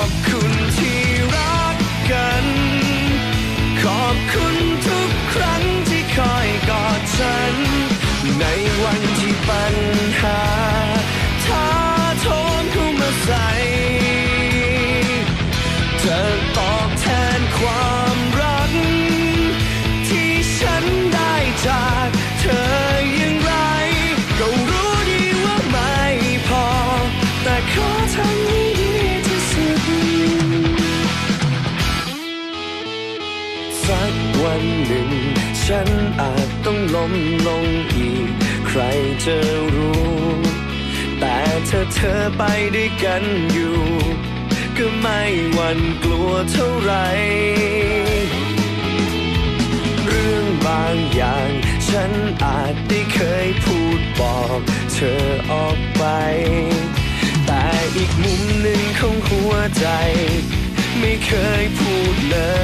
อบคุณที่รักกัน ขอบคุณทุกครั้งที่คอยกอดฉัน ในวันที่ปัญหาท้าโทมเข้ามาใส่ ล้มลงอีก ใครจะรู้ แต่ถ้าเธอไปด้วยกันอยู่ ก็ไม่หวั่นกลัวเท่าไหรเรื่องบางอย่าง ฉันอาจได้เคยพูดบอกเธอออกไป แต่อีกมุมหนึ่งของหัวใจ ไม่เคยพูดเลย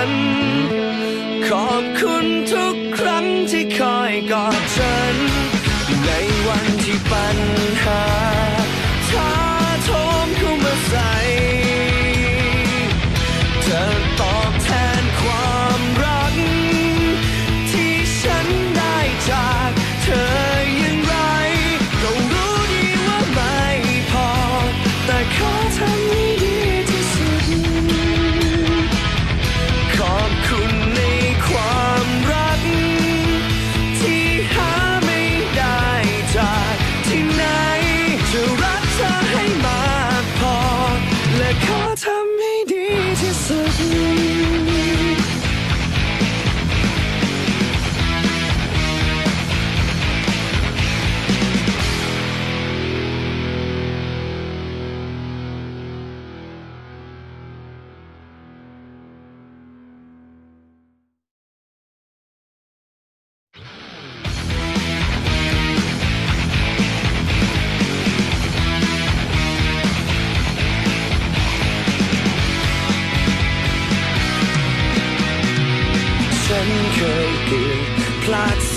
ัน ขอบคุณทุกครั้งที่คอยกอดฉัน ในวันที่ปัญหา